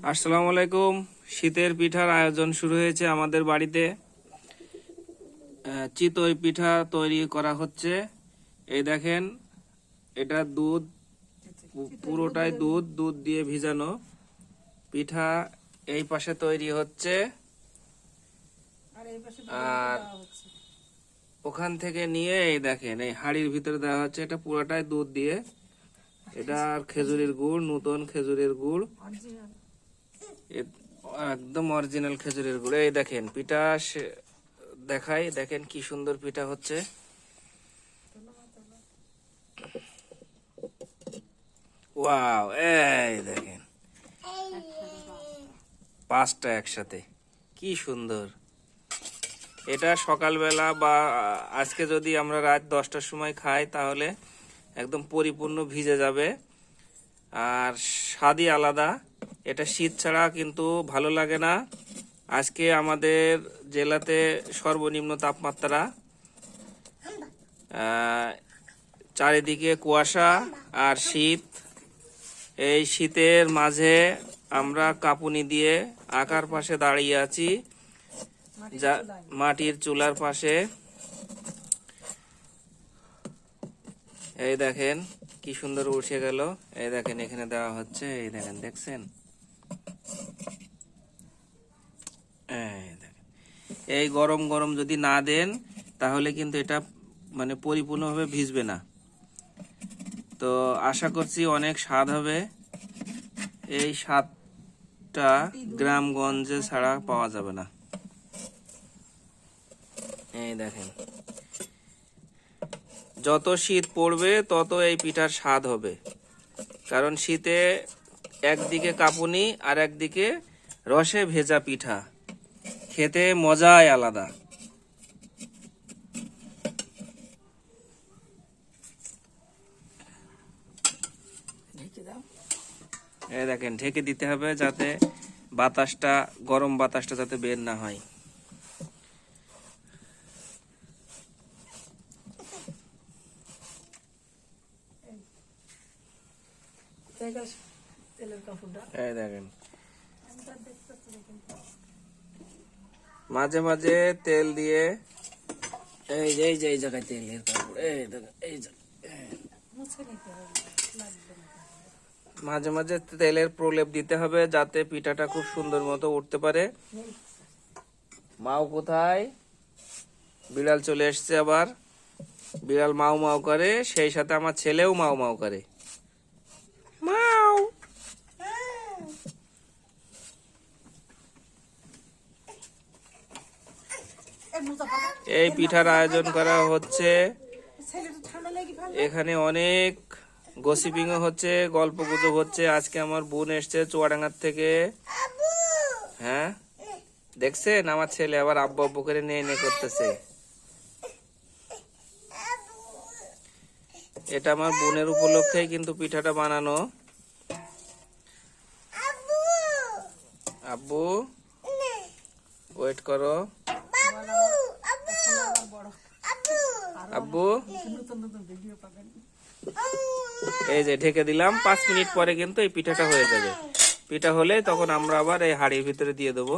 আসসালামু আলাইকুম। শীতের পিঠার আয়োজন শুরু হয়েছে আমাদের বাড়িতে। চিতই পিঠা তৈরি করা হচ্ছে। এই দেখেন, এটা দুধ, পুরোটাই দুধ দুধ দিয়ে ভিজানো পিঠা এই পাশে তৈরি হচ্ছে। আর ওখান থেকে নিয়ে এই দেখেন, এই হাড়ির ভিতরে দেওয়া হচ্ছে, এটা পুরোটাই দুধ দিয়ে। এটা খেজুরের গুড়, নতুন খেজুরের গুড়। একদম অরিজিনাল খেজুরের গুড়। এই দেখেন, পিঠা দেখাই, দেখেন কি সুন্দর পিঠা হচ্ছে। ওয়াও, এই দেখেন। পাঁচটা একসাথে, কি সুন্দর। এটা সকালবেলা বা, আজকে যদি আমরা রাত দশটার সময় খাই, তাহলে একদম পরিপূর্ণ ভিজে যাবে। আর স্বাদই আলাদা। এটা শীত ছাড়া কিন্তু ভালো লাগে না। আজকে আমাদের জেলাতে সর্বনিম্ন তাপমাত্রা চারিদিকে কুয়াশা আর শীত। এই শীতের মাঝে আমরা কাপুনি দিয়ে আকার পাশে দাঁড়িয়ে আছি, যা মাটির চুলার পাশে। এই দেখেন কি সুন্দর উঠে গেল। এই দেখেন এখানে দেওয়া হচ্ছে, এই দেখেন দেখছেন? এই গরম গরম যদি না দেন, তাহলে কিন্তু এটা মানে পরিপূর্ণভাবে ভিজবে না। তো আশা করছি অনেক স্বাদ হবে। এই স্বাদটা গ্রামগঞ্জে ছাড়া পাওয়া যাবে না। এই দেখেন। যত শীত পড়বে, তত এই পিঠার স্বাদ হবে। কারণ শীতে একদিকে কাপুনি আর একদিকে রসে ভেজা পিঠা। খেতে মজাই আলাদা। এই দেখেন ঢেকে দিতে হবে যাতে বাতাসটা গরম বাতাসটা যাতে বের না হয়। এই দেখেন। মাঝে মাঝে তেল দিয়ে এই যে এই যে এই জায়গায় তেলের কাপড় এই এই। মাঝে মাঝে তেলের প্রলেপ দিতে হবে যাতে পিঠাটা খুব সুন্দর মতো উঠতে পারে। মাও কোথায়? বিড়াল চলে এসছে আবার। বিড়াল মাও মাও করে সেই সাথে আমার ছেলেও মাও মাও করে। এই পিঠার আয়োজন করা হচ্ছে। এখানে অনেক গসিপিংও হচ্ছে গল্প গুজব হচ্ছে। আজকে আমার বোন এসছে চুয়াডাঙ্গার থেকে। হ্যাঁ? দেখছেন? আমার ছেলে আবার আব্বু আব্বু করে নিয়ে নিয়ে করতেছে। এটা আমার বোনের উপলক্ষেই কিন্তু পিঠাটা বানানো। আব্বু! ওয়েট করো। আব্বু এই যে ঢেকে দিলাম পাঁচ মিনিট পরে কিন্তু এই পিঠাটা হয়ে যাবে। পিঠা হলে তখন আমরা আবার এই হাড়ির ভিতরে দিয়ে দেবো।